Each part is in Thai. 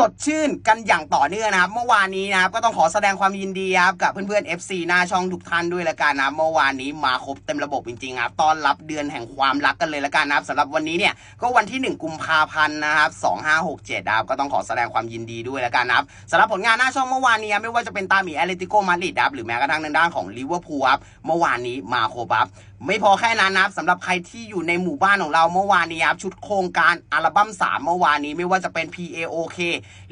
สดชื่นกันอย่างต่อเนื่องนะครับ เมื่อวานนี้นะครับก็ต้องขอแสดงความยินดีครับกับเพื่อนๆ FC หน้าช่องทุกท่านด้วยละกันนะครับเมื่อวานนี้มาครบเต็มระบบจริงๆครับต้อนรับเดือนแห่งความรักกันเลยละกันนะครับสำหรับวันนี้เนี่ยก็วันที่ 1 กุมภาพันธ์นะครับ2567นะครับก็ต้องขอแสดงความยินดีด้วยละกันนะครับสำหรับผลงานหน้าช่องเมื่อวานนี้ไม่ว่าจะเป็นตาหมีแอตเลติโกมาดริดครับหรือแม้กระทั่งทางด้านของลิเวอร์พูลครับเมื่อวานนี้มาครบครับไม่พอแค่นั้นนะครับสำหรับใครที่อยู่ในหมู่บ้านของเราเมื่อวานนี้ครับชุดโครงการอัลบั้ม3เมื่อวานนี้ไม่ว่าจะเป็น PAOK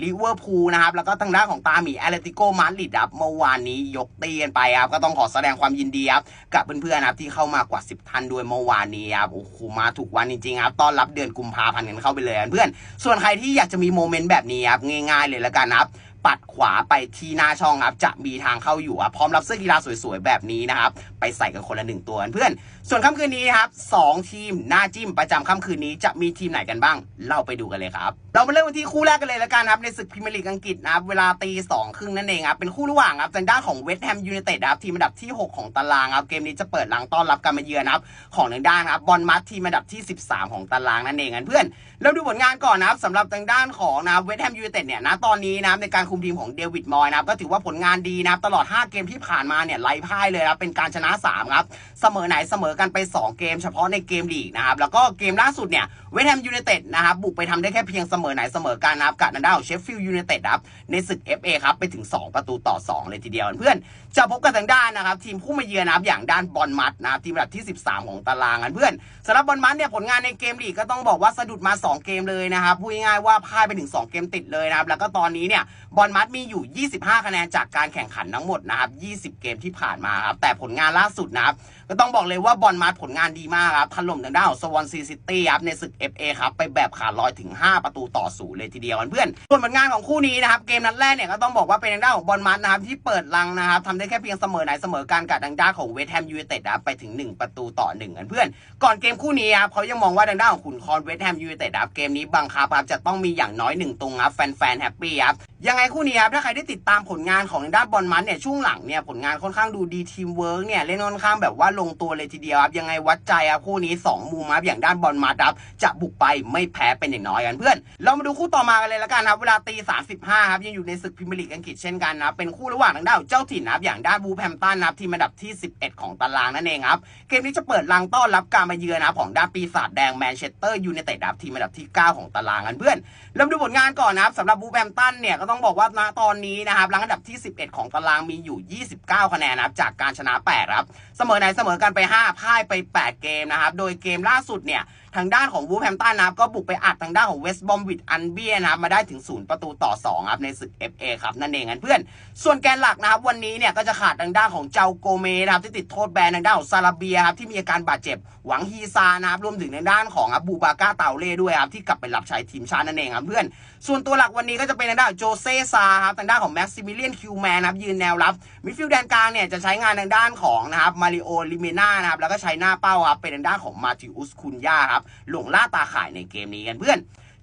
ลิเวอร์พูลนะครับ แล้วก็ทางด้านของตาหมีแอตเลติโกมาดริดครับเมื่อวานนี้ยกตีกันไปครับ ก็ต้องขอแสดงความยินดีครับ กับเพื่อนๆนะครับที่เข้ามากว่า 10ท่านด้วยเมื่อวานนี้ครับ โอ้โห มาถูกวันจริงๆครับ ต้อนรับเดือนกุมภาพันธ์กันเข้าไปเลยเพื่อน ส่วนใครที่อยากจะมีโมเมนต์แบบนี้ครับ ง่ายๆเลยละกันนะครับ ปัดขวาไปที่หน้าช่องครับ จะมีทางเข้าอยู่ครับพร้อมรับเสื้อกีฬาสวยๆ แบบนี้นะครับ ไปใส่กันคนละหนึ่งตัวเพื่อน ส่วนค่ำคืนนี้ครับสองทีมหน้าจิ้มประจำค่ำคืนนี้จะมีทีมไหนกันบ้าง เราไปดูกันเลยครับ เรามาเริ่มกันที่คู่แรกกันเลยละกันครับ ในศึกพรีเมียร์ลีกอังกฤษนะครับ เวลาตีสองครึ่งนั่นเองครับ เป็นคู่ระหว่างครับทางด้านของเวสต์แฮมยูไนเต็ดครับทีมอันดับที่ 6 ของตารางครับ เกมนี้จะเปิดหลังต้อนรับการมาเยือนครับ ของทางด้านครับบอลมัดทีมอันดับที่ 13 ของตารางนั่นเองกันเพื่อน เราดูผลงานก่อนนะครับสำหรับทางด้านของนะเวสต์แฮมยูไนเต็ดเนี่ยนะตอนนี้นะในการคุมทีมของเดวิดมอยนะครับก็ถือว่าผลงานดีนะครับตลอด 5 เกมที่ผ่านมาเนี่ยไล่พ่ายเลยครับเป็นการชนะ3ครับเสมอไหนเสมอกันไป 2 เกม เฉพาะในเกมลีกนะครับแล้วก็เกมล่าสุดเนี่ยเวสต์แฮมยูไนเต็ดนะครับบุกไปทำได้แค่เพียงเสมอไหนเสมอกันนะครับกับทางด้าของเชฟฟิลด์ยูไนเต็ดครับในศึก FA ครับไปถึง 2 ประตูต่อ 2 เลยทีเดียวเพื่อนจะพบกับทางด้านนะครับทีมผู้มาเยือนนะครับอย่างด้านบอลมัดนะครับทีมอันดับที่ 13 ของตารางกันเพื่อนสำหรับบอลมัดเนี่ยผลงานในเกมลีกก็ต้องบอกว่าสะดุดมา 2 เกมเลยนะครับพูดง่ายๆว่าพ่ายไปถึง 2 เกมติดเลยนะครับแล้วก็ตอนนี้เนี่ยบอลมัดมีอยู่ 25 คะแนนจากการแข่งขันทั้งหมดนะครับ 20 เกมที่ผ่านมาครับ แต่ผลงานล่าสุดนะครับ ก็ต้องบอกเลยว่าบอลมัดผลงานดีมากครับ ถล่มทางด้านของสวอนซีซิตี้ครับ ในศึก FA ครับ ไปแบบขาดลอยถึง 5 ประตูต่อศูนย์เลยทีเดียวเพื่อนส่วนผลงานของคู่นี้นะครับ เกมนัดแรกเนี่ยก็ต้องบอกว่าเป็นทางด้านของบอลมัดนะครับที่เปิดลังนะครับทำได้แค่เพียงเสมอไหนเสมอการกับทางด้านของเวสต์แฮมยูไนเต็ดครับไปถึง 1 ประตูต่อ1กันเพื่อน ก่อนเกมคู่นี้ครับเขายังมองว่าทางด้านของขุนคอนเวสต์แฮมยูไนเต็ดครับเกมนี้บังคับครับจะต้องมีอย่างน้อยหนึ่งตรงครับแฟนๆแฮปปี้ครับ ยังไงคู่นี้ครับถ้าใครได้ติดตามผลงานของด้านบอลมัดเนี่ยช่วงหลังเนี่ยผลงานค่อนข้างดูดีทีมเวิร์กเนี่ยเล่นค่อนข้างแบบว่าลงตัวเลยทีเดียวครับยังไงวัดใจครับคู่นี้ 2 มุมครับอย่างด้านบอลมัดครับจะบุกไปไม่แพ้เป็นอย่างน้อยกันเพื่อน เรามาดูคู่ต่อมากันเลยละกันครับเวลาตี35ครับยังอยู่ในศึกพรีเมียร์ลีกอังกฤษเช่นกันนะเป็นคู่ระหว่างทางด้านเจ้าถิ่นนะครับอย่างด้านบูแพมตันนะครับทีมอันดับที่ 11 ของตารางนั่นเองครับเกมนี้จะเปิดรังต้อนรับการมาเยือนนะของด้านปีศาจแดงแมนเชสเตอร์ยูไนเต็ดครับทีมอันดับที่ 9 ของตารางกันเพื่อนเรามาดูผลงานก่อนนะครับสำหรับบูแพมตันเนี่ยก็ต้องบอกว่าณตอนนี้นะครับรังอันดับที่ 11 ของตารางมีอยู่ 29 คะแนนนะครับจากการชนะ 8 ครับ เสมอไหนเสมอกันไป 5พ่ายไป 8 เกมนะครับ โดยเกมล่าสุดเนี่ยทางด้านของวูฟแฮมตันนะครับก็บุกไปอัดทางด้านของเวสต์บอมวิดอันเบียนะครับมาได้ถึง 0 ประตูต่อ2ครับในศึก FA ครับนั่นเองกันเพื่อน ส่วนแกนหลักนะครับวันนี้เนี่ยก็จะขาดทางด้านของเจ้าโกเมนะครับที่ติดโทษแบนทางด้านของซาลาเบียครับที่มีอาการบาดเจ็บหวังฮีซานะครับรวมถึงทางด้านของอับบูบาก้าเตาเล่ด้วยครับที่กลับไปรับใช้ทีมชาตินั่นเองครับเพื่อน ส่วนตัวหลักวันนี้ก็จะเป็นทางด้านโจเซซาครับทางด้านของแม็กซิมิเลียนคิวแมนครับยืนแนวรับมิดฟิลด์แดนกลางเนี่ยจะใช้งานทางด้านของนะครับมาริโอลิเมน่านะครับแล้วก็ใช้หน้าเป้าครับเป็นทางด้านของมาติอุสคุนยาครับหลงล่าตาข่ายในเกมนี้กันเพื่อน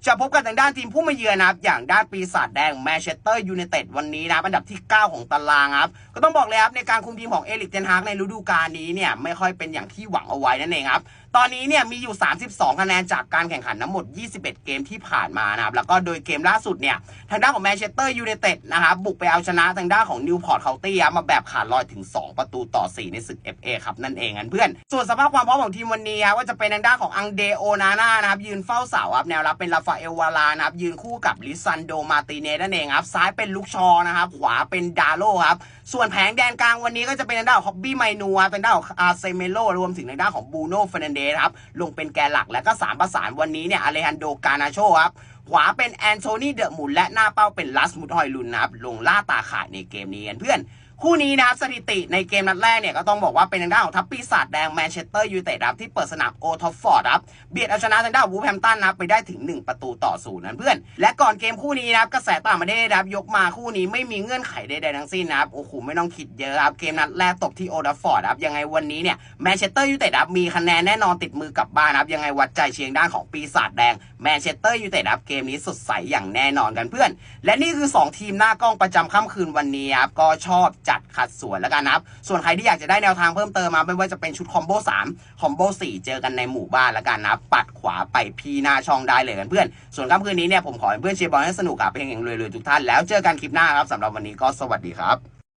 จะพบกันทางด้านทีมผู้มาเยือนนะครับอย่างด้านปีศาจแดงแมนเชสเตอร์ยูไนเต็ดวันนี้นะอันดับที่ 9 ของตารางครับก็ต้องบอกเลยครับในการคุมทีมของเอลิกเทนฮากในฤดูกาลนี้เนี่ยไม่ค่อยเป็นอย่างที่หวังเอาไว้นั่นเองครับตอนนี้เนี่ยมีอยู่ 32 คะแนนจากการแข่งขันทั้งหมด 21 เกมที่ผ่านมานะครับแล้วก็โดยเกมล่าสุดเนี่ยทางด้านของแมนเชสเตอร์ยูไนเต็ดนะครับบุกไปเอาชนะทางด้านของนิวพอร์ตเคาน์ตี้มาแบบขาดลอยถึง 2 ประตูต่อ 4 ในศึก FA ครับนั่นเองกันเพื่อน ส่วนสภาพความพร้อมของทีมวันนี้ครับว่าจะเป็นทางด้านของอังเดโอนาน่านะครับยืนเฝ้าเสาครับแนวรับเป็นลาฟาเอลวาลานะครับยืนคู่กับลิซันโดมาติเนสนั่นเองครับซ้ายเป็นลุกชอนะครับขวาเป็นดาโลครับส่วนแผงแดนกลางวันนี้ก็จะเป็นทางด้านฮอบบี้ไมนัวเป็นด้านของอาเซเมโลรวมถึงทางด้านของบูโน่เฟรนเดสครับลงเป็นแกนหลักแล้วก็สามประสานวันนี้เนี่ยอเลฮันโดกานาโชครับ ขวาเป็นแอนโทนีเดอะมุนและหน้าเป้าเป็นลัสมุดฮอยลุนนะครับลงล่าตาขายในเกมนี้กันเพื่อนคู่นี้นะครับสถิติในเกมนัดแรกเนี่ยก็ต้องบอกว่าเป็นทางด้านของทัพปีศาจแดงแมนเชสเตอร์ยูไนเต็ดครับที่เปิดสนามโอทอปฟอร์ดครับเบียดเอาชนะทางด้านวูฟแฮมตันนะครับไปได้ถึง 1 ประตูต่อศูนย์นั้นเพื่อน และก่อนเกมคู่นี้นะครับกระแสต่างประเทศนะครับยกมาคู่นี้ไม่มีเงื่อนไขใดๆทั้งสิ้นนะครับโอ้โหไม่ต้องคิดเยอะครับเกมนัดแรกตกที่โอทอปฟอร์ดครับยังไงวันนี้เนี่ยแมนเชสเตอร์ยูไนเต็ดครับมีคะแนนแน่นอนติดมือกลับบ้านครับยังไงวัดใจเชียงด้านของปีศาจแดงแมนเชสเตอร์ยูไนเต็ดครับเกมนี้สดใสอย่างแน่นอนกันเพื่อน และนี่คือ 2 ทีมหน้ากล้องประจำค่ำคืนวันนี้ครับก็ชอบจัดขัดสวนแล้วกันนะครับ ส่วนใครที่อยากจะได้แนวทางเพิ่มเติมมาไม่ว่าจะเป็นชุดคอมโบ3คอมโบ4เจอกันในหมู่บ้านแล้วกันนะปัดขวาไปพี่หน้าช่องได้เลยกันเพื่อน ส่วนค่ำคืนนี้เนี่ยผมขอให้เพื่อนเชียร์บอลให้สนุกกับเพลงอย่างรวยๆทุกท่านแล้วเจอกันคลิปหน้าครับสำหรับวันนี้ก็สวัสดีครับ